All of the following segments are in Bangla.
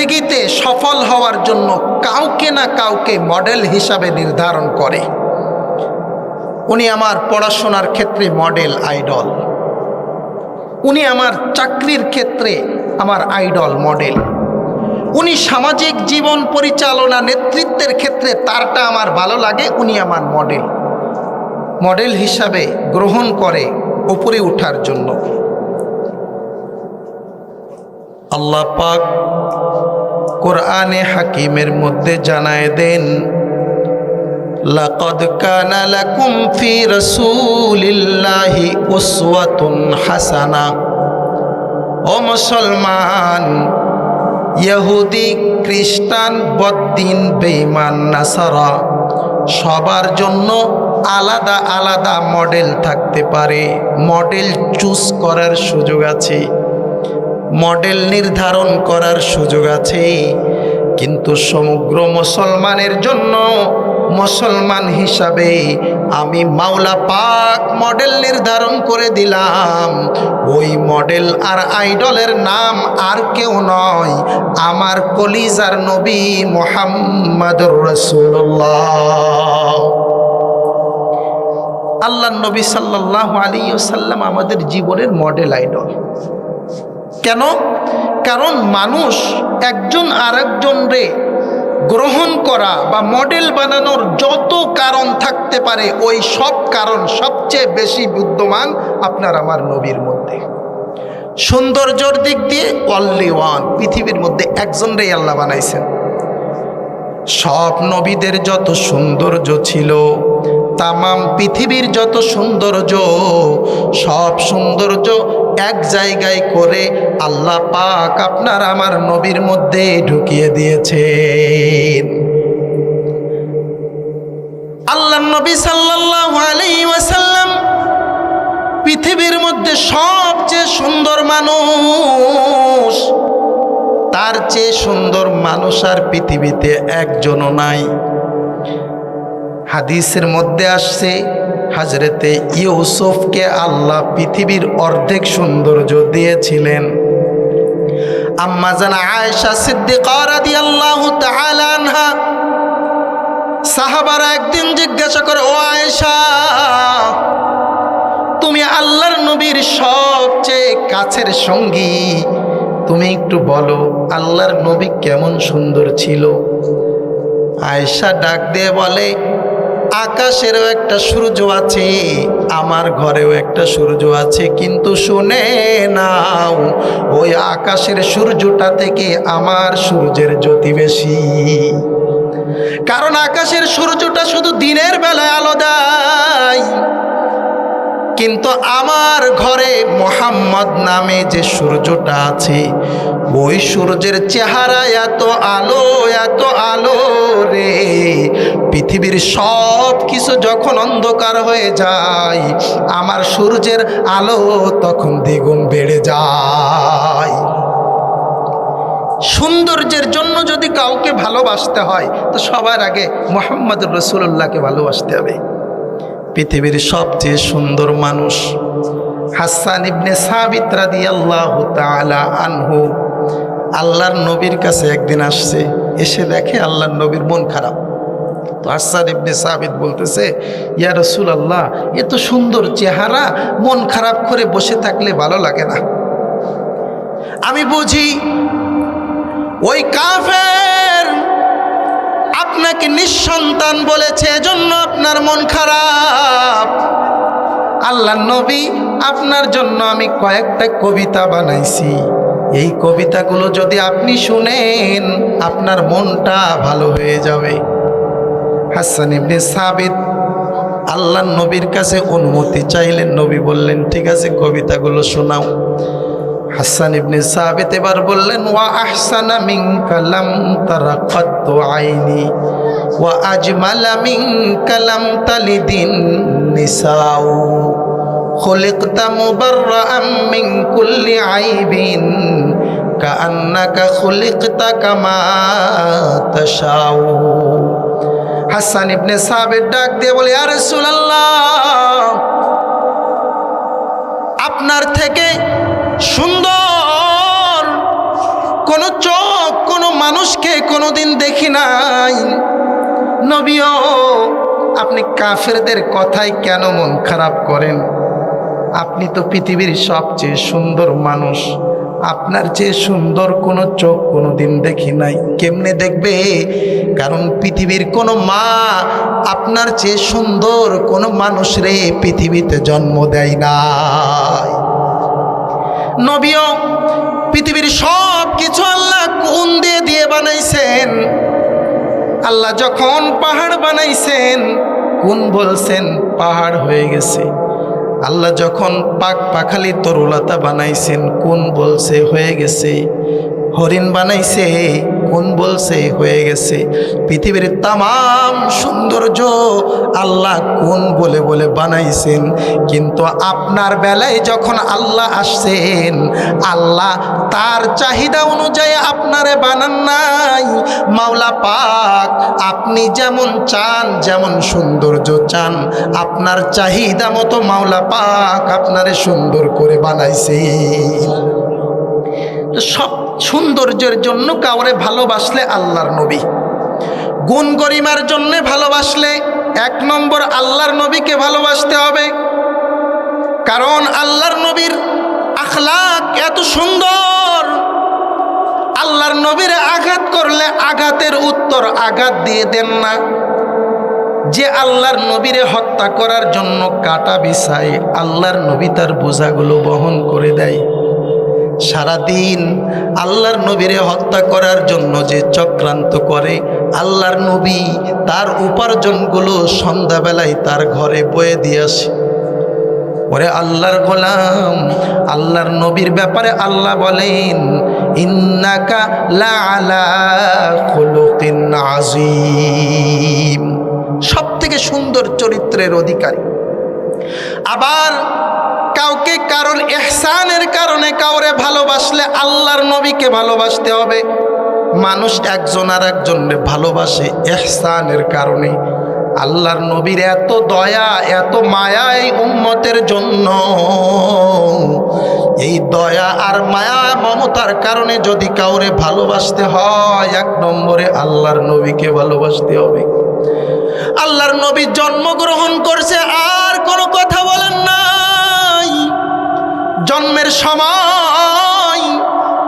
জিন্দগিতে সফল হওয়ার জন্য কাউকে না কাউকে মডেল হিসাবে নির্ধারণ করে। উনি আমার পড়াশোনার ক্ষেত্রে মডেল আইডল উনি আমার চাকরির ক্ষেত্রে আমার আইডল মডেল উনি সামাজিক জীবন পরিচালনা নেতৃত্বের ক্ষেত্রে তারটা আমার ভালো লাগে, উনি আমার মডেল মডেল হিসাবে গ্রহণ করে উপরে ওঠার জন্য। আল্লাহ পাক কোরআনে হাকিমের মধ্যে জানায় দেন, লাকদ কানা লাকুম ফি রাসূলিল্লাহি উসওয়াতুন হাসানা। ও মুসলমান, ইহুদি, খ্রিস্টান, বদ্দিন, বেঈমান, নাসারা, সবার জন্য আলাদা আলাদা মডেল থাকতে পারে। মডেল চুজ করার সুযোগ আছে। মডেল নির্ধারণ করার সুযোগ আছে। কিন্তু সমগ্র মুসলমানের জন্য মুসলমান হিসাবে আমি মাওলা পাক মডেল নির্ধারণ করে দিলাম। ওই মডেল আর আইডলের নাম আর কেউ নয়, আমার কলিজার নবী মোহাম্মদুর রসুল্লাহ আল্লাহ নবী সাল্লাহ আলী সাল্লাম আমাদের জীবনের মডেল আইডল। কেন? কারণ মানুষ একজন আরেকজন রে গ্রহণ করা বা মডেল বানানোর যত কারণ থাকতে পারে, ওই সব কারণ সবচেয়ে বেশি বিদ্যমান আপনার আমার নবীর মধ্যে। সৌন্দর্যর দিক দিয়ে অনলি ওয়ান পৃথিবীর মধ্যে একজন রে আল্লাহ বানাইছেন। সব নবীদের যত সৌন্দর্য ছিল, তামাম পৃথিবীর যত সৌন্দর্য, সব সৌন্দর্য এক জায়গায় করে আল্লাহ পাক আপনার আমার নবীর মধ্যে ঢুকিয়ে দিয়েছেন। আল্লাহ নবী সাল্লাল্লাহু আলাইহি ওয়াসাল্লাম পৃথিবীর মধ্যে সবচেয়ে সুন্দর মানুষ। তার চেয়ে সুন্দর মানুষ আর পৃথিবীতে একজনও নাই। হাদিসের মধ্যে আসছে হাজরেতে ইউসুফকে আল্লাহ পৃথিবীর অর্ধেক সৌন্দর্য দিয়েছিলেন। আম্মা জানা আয়েশা সিদ্দিকা রাদিয়াল্লাহু তাআলা আনহা। সাহাবারা একদিন জিজ্ঞাসা করে, ও আয়েশা, তুমি আল্লাহর নবীর সবচেয়ে কাছের সঙ্গী। তুমি একটু বলো, আল্লাহর নবী কেমন সুন্দর ছিল? আয়েশা ডাক দিয়ে বলে আকাশেরও একটা সূর্য আছে, আমার ঘরেও একটা সূর্য আছে, কিন্তু শুনে নাও, ওই আকাশের সূর্যটা থেকে আমার সূর্যের জ্যোতি বেশি। কারণ আকাশের সূর্যটা শুধু দিনের বেলায় আলো দেয়, কিন্তু আমার ঘরে মোহাম্মদ নামে যে সূর্যটা আছে ওই সূর্যের চেহারা এত আলো এত আলো রে। পৃথিবীর সব কিছু যখন অন্ধকার হয়ে যায়, আমার সূর্যের আলো তখন দ্বিগুণ বেড়ে যায়। সৌন্দর্যের জন্য যদি কাউকে ভালোবাসতে হয়, তো সবার আগে মোহাম্মদ রসুল্লাহকে ভালোবাসতে হবে। পৃথিবীর সবচেয়ে সুন্দর মানুষ হাসান ইবনে সাবিত রাদিয়াল্লাহু তাআলা আনহু। আল্লাহর নবীর কাছে একদিন আসছে, এসে দেখে আল্লাহর নবীর মন খারাপ। তো হাসান ইবনে সাবিত বলতেছে, ইয়া রসুল আল্লাহ এত সুন্দর চেহারা, মন খারাপ করে বসে থাকলে ভালো লাগে না। আমি বুঝি, ওই কাফের আপনাকে নিঃসন্তান বলেছে, এজন্য আপনার মন খারাপ। আল্লাহ নবী, আপনার জন্য আমি কয়েকটা কবিতা বানাইছি। এই কবিতাগুলো যদি আপনি শুনেন আপনার মনটা ভালো হয়ে যাবে হাসান ইবনে সাবিত আল্লাহ নবীর কাছে অনুমতি চাইলেন নবী বললেন ঠিক আছে কবিতাগুলো শোনাও হাসান ইবনে সাবিত এবার বললেন ওয়া আহসানা মিনকা লাম তারা কদ্দু আইনি ওয়া আজমালা মিনকা লাম তালিদিন নিসাউ خلقت مبرأ من كل عيب কান্নাকা কামা হাসান ইবনে সাহাবের ডাক দিয়ে বলে আরে আপনার থেকে সুন্দর কোনো চোখ, কোনো মানুষকে কোনোদিন দেখি নাই। নবীও, আপনি কাফেরদের কথাই কেন মন খারাপ করেন? আপনি তো পৃথিবীর সবচেয়ে সুন্দর মানুষ। আপনার চেয়ে সুন্দর কোনো চোখ কোনো দিন দেখি নাই। কেমনে দেখবে? কারণ পৃথিবীর কোনো মা আপনার চেয়ে সুন্দর কোনো মানুষ রে পৃথিবীতে জন্ম দেয় নাই। নবীও পৃথিবীর সব কিছু আল্লাহ কোন দিয়ে দিয়ে বানাইছেন। আল্লাহ যখন পাহাড় বানাইছেন কোন বলছেন পাহাড় হয়ে গেছে। আল্লাহ যখন পাক পাখালি তরুলতা বানাইছেন কোন বলছে হয়ে গেছে হরিণ বানাইছে কোন বলছে, হয়ে গেছে। পৃথিবীর তাম সৌন্দর্য আল্লাহ কোন বলে বলে বানাইছেন। কিন্তু আপনার বেলায় যখন আল্লাহ আসছেন, আল্লাহ তার চাহিদা অনুযায়ী আপনারে বানান নাই। মাওলা পাক, আপনি যেমন চান, যেমন সৌন্দর্য চান, আপনার চাহিদা মতো মাওলা পাক আপনারে সুন্দর করে বানাইছে সব সৌন্দর্যের জন্য কাউরে ভালোবাসলে আল্লাহর নবী। গুণ গরিমার জন্যে ভালোবাসলে এক নম্বর আল্লাহর নবীকে ভালোবাসতে হবে। কারণ আল্লাহর নবীর আখলাক এত সুন্দর। আল্লাহর নবীরে আঘাত করলে আঘাতের উত্তর আঘাত দিয়ে দেন না। যে আল্লাহর নবীরে হত্যা করার জন্য কাটা বিছায় আল্লাহর নবী তার বোঝাগুলো বহন করে দেয়। সারাদিন আল্লাহর নবীরে হত্যা করার জন্য যে চক্রান্ত করে, আল্লাহর নবী তার উপার্জনগুলো সন্ধ্যাবেলায় তার ঘরে বয়ে দিয়ে আসে। ওরে আল্লাহর গোলাম, আল্লাহর নবীর ব্যাপারে আল্লাহ বলেন সব থেকে সুন্দর চরিত্রের অধিকারী। আবার কাউকে কারণ এহসানের কারণে কাউরে ভালোবাসলে আল্লাহর নবীকে ভালোবাসতে হবে। মানুষ একজন আর একজনকে ভালোবাসে এহসানের কারণে। আল্লাহর নবীর এত দয়া, এত মায়া এই উম্মতের জন্য। এই দয়া আর মায়া, মমতার কারণে যদি কাউরে ভালোবাসতে হয়, এক নম্বরে আল্লাহর নবীকে ভালোবাসতে হবে। আল্লাহর নবী জন্মগ্রহণ করছে, আর কোনো কথা বলেন জন্মের সময়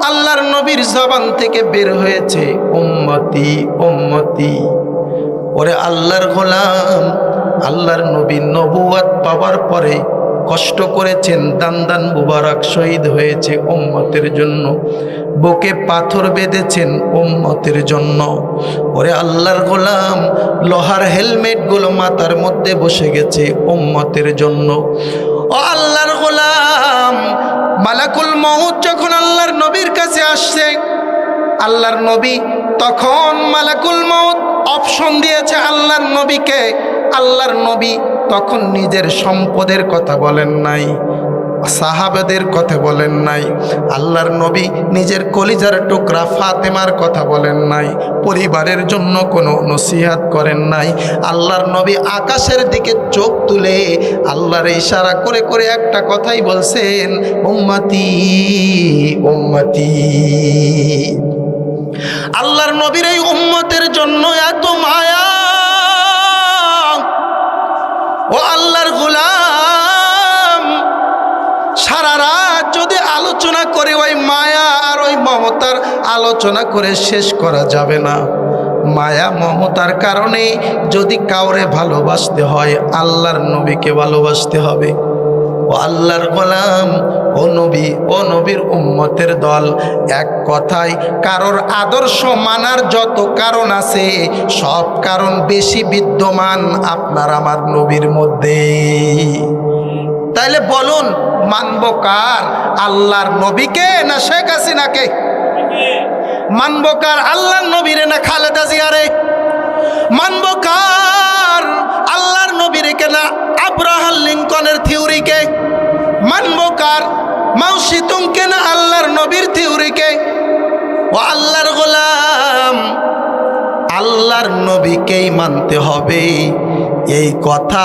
আল্লাহর নবীর জবান থেকে বের হয়েছে, উম্মতি উম্মতি, ওরে আল্লাহর গোলাম। আল্লাহর নবী নবুয়াত পাওয়ার পরে কষ্ট করেছেন, দান দান মুবারক শহীদ হয়েছে উম্মতের জন্য। বুকে পাথর বেঁধেছেন উম্মতের জন্য। ওরে আল্লাহর গোলাম, লোহার হেলমেটগুলো মাথার মধ্যে বসে গেছে উম্মতের জন্য। ও আল্লাহর গোলাম মালাকুল মহুদ যখন আল্লাহর নবীর কাছে আসছে, আল্লাহর নবী তখন মালাকুল মৌত অপশন দিয়েছে আল্লাহর নবীকে। আল্লাহর নবী তখন নিজের সম্পদের কথা বলেন নাই। সাহাবেদের কথা বলেন নাই। আল্লাহর নবী নিজের কলিজার টুকরা ফাতেমার কথা বলেন নাই। পরিবারের জন্য কোনো নসিহাত করেন নাই। আল্লাহর নবী আকাশের দিকে চোখ তুলে আল্লাহর ইশারা করে করে একটা কথাই বলছেন, উম্মতি উম্মতি। আল্লাহর নবীর এই উম্মতের জন্য এত মায়া। মমতার আলোচনা করে শেষ করা যাবে না। মায়া মমতার কারণে যদি কাউরে ভালোবাসতে হয়, আল্লাহর নবীকে ভালোবাসতে হবে। ও আল্লাহর গোলাম, ও নবী, ও নবীর উম্মতের দল। এক কথায়, কারোর আদর্শ মানার যত কারণ আছে, সব কারণ বেশি বিদ্যমান আপনার আমার নবীর মধ্যে তাইলে বলুন, মানব কার? আল্লাহর নবীকে না শেখ হাসিনাকে? মানব কার আল্লাহর নবীরে না খালেদা জিয়ারে? মানব কার আল্লাহর নবীরে না আব্রাহাম লিঙ্কনের থিওরিকে মানব কার মাউসি তুমকে না আল্লাহর নবীর থিওরিকে ও আল্লাহর গোলাম, আল্লাহর নবীকেই মানতে হবে। এই কথা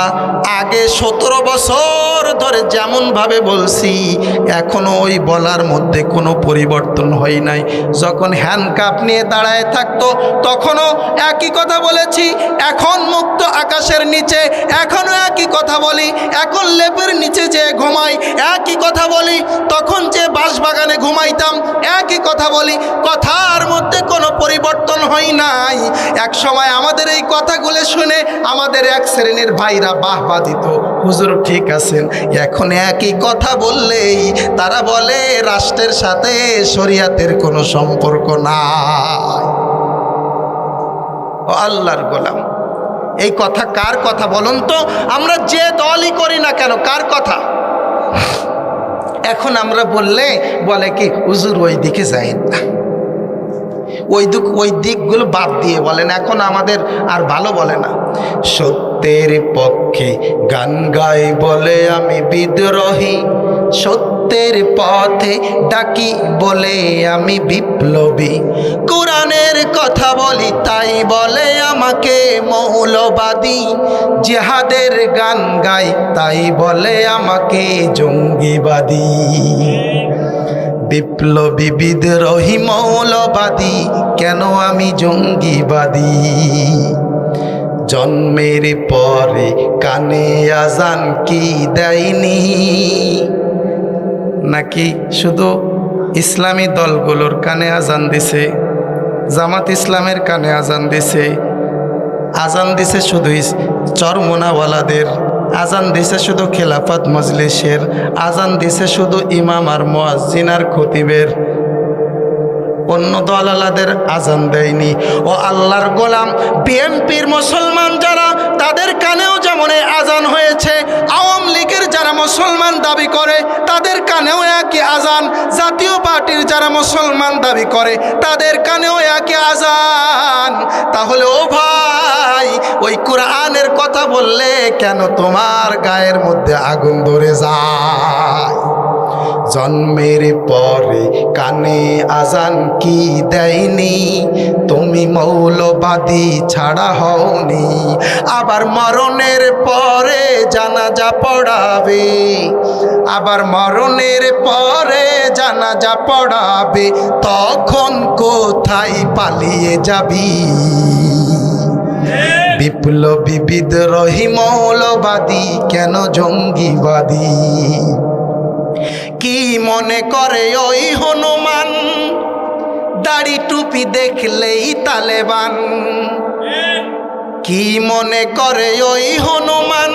আগে সতেরো বছর ধরে যেমনভাবে বলছি এখনও ওই বলার মধ্যে কোনো পরিবর্তন হয় নাই। যখন হ্যান্ডকাপ নিয়ে দাঁড়ায় থাকতো, তখনও একই কথা বলেছি, এখন মুক্ত আকাশের নিচে, এখনও একই কথা বলি, এখন লেপের নিচে যে ঘুমাই, একই কথা বলি, তখন যে বাঁশবাগানে ঘুমাইতাম, একই কথা বলি, কথার মধ্যে কোনো পরিবর্তন হয় নাই। এক সময় আমাদের এই কথাগুলো শুনে আমাদের এক শ্রেণির ভাইরা বাহবা দিত। হুজুর ঠিক আছেন। এখন একই কথা বললেই তারা বলে, রাষ্ট্রের সাথে শরিয়াতের কোনো সম্পর্ক নাই। ও আল্লাহর গোলাম, এই কথা কার কথা বলুন তো? আমরা যে দলই করি না কেন, কার কথা? এখন আমরা বললে বলে কি, হুজুর ওই দিকে যাই না। ওই দিক, ওই দিকগুলো বাদ দিয়ে বলেন। এখন আমাদের আর ভালো বলে না। সত্যের পক্ষে গান গাই বলে আমি বিদ্রোহী। সত্যের পথে ডাকি বলে আমি বিপ্লবী। কোরআনের কথা বলি, তাই বলে আমাকে মৌলবাদী। জেহাদের গান গাই, তাই বলে আমাকে জঙ্গিবাদী। বিপ্লবী, বিদ্রোহী, মৌলবাদী, কেন আমি জঙ্গিবাদী? জন্মের পরে কানে আজান কি দেয়নি? নাকি শুধু ইসলামী দলগুলোর কানে আজান দিছে? জামাত ইসলামের কানে আজান দিছে। আজান দিছে শুধু চরমোনাওয়ালাদের। আজান দিছে শুধু খেলাফত মজলিসের। আজান দিছে শুধু ইমাম আর মোয়াজ্জিনার খতিবের। অন্য দলালাদের আজান দেয়নি। ও আল্লাহর গোলাম, বিএনপির মুসলমান যারা, তাদের কানেও যেমন আজান হয়েছে, আওয়ামী লীগের যারা মুসলমান দাবি করে, তাদের কানেও একই আজান। জাতীয় পার্টির যারা মুসলমান দাবি করে, তাদের কানেও একই আজান। তাহলে ও ভাই, ওই কোরআনের কথা বললে কেন তোমার গায়ের মধ্যে আগুন ধরে যায়? জন্মের পরে কানে আজান কি দেয়নি? তুমি মৌলবাদী ছাড়া হওনি। আবার মরণের পরে জানাজা পড়াবে। আবার মরণের পরে জানাজা পড়াবে। তখন কোথায় পালিয়ে যাবি? বিপ্লবী বিদ্রোহী মৌলবাদী কেন জঙ্গিবাদী? কি মনে করে ওই হনুমান? দাড়ি টুপি দেখলেই তালেবান। কি মনে করে ওই হনুমান?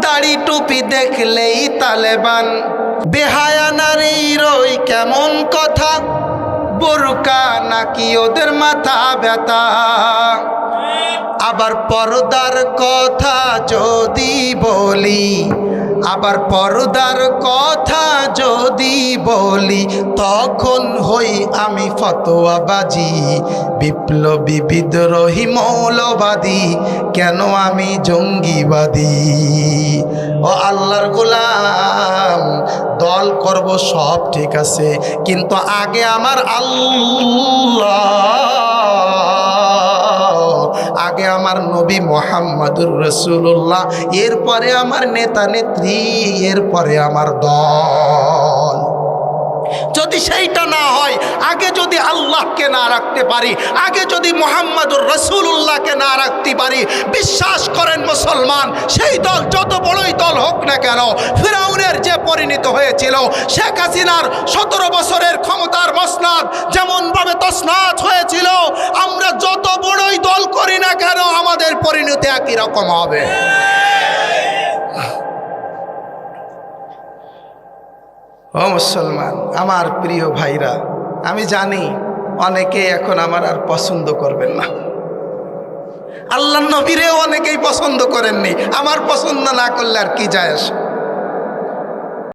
দাড়ি টুপি দেখলেই তালেবান। বেহায়া নারীর ওই কেমন কথা? বোরকা নাকি ওদের মাথা ব্যথা? আবার পর্দার কথা যদি বলি আবার পর্দার কথা যদি বলি, তখন হই আমি ফতোয়াবাজি। বিপ্লবী, বিদ্রোহী, মৌলবাদী, কেন আমি জঙ্গিবাদী? ও আল্লাহর গোলাম, দল করব সব ঠিক আছে, কিন্তু আগে আমার আল্লাহ আমার নবী মোহাম্মদুর রসুল্লাহ এরপরে আমার নেতা নেত্রী, এরপরে আমার দল। যদি সেইটা না হয়, আগে যদি আল্লাহকে না রাখতে পারি, আগে যদি মোহাম্মদুর রসুল্লাহকে না রাখতে পারি, বিশ্বাস করেন মুসলমান, সেই দল যত বড়ই দল হোক না কেন, ফিরাউনের যে পরিণত হয়েছিল, শেখ হাসিনার সতেরো বছরের ক্ষমতার মসনাদ যেমনভাবে তসনাদ হয়েছিল আমরা যত বড়ই দল করি না কেন আমাদের পরিণতি একই রকম হবে। ও মুসলমান, আমার প্রিয় ভাইরা, আমি জানি অনেকে এখন আমার আর পছন্দ করবেন না। আল্লাহ নবীরেও অনেকেই পছন্দ করেননি। আমার পছন্দ না করলে আর কি যায় আসে?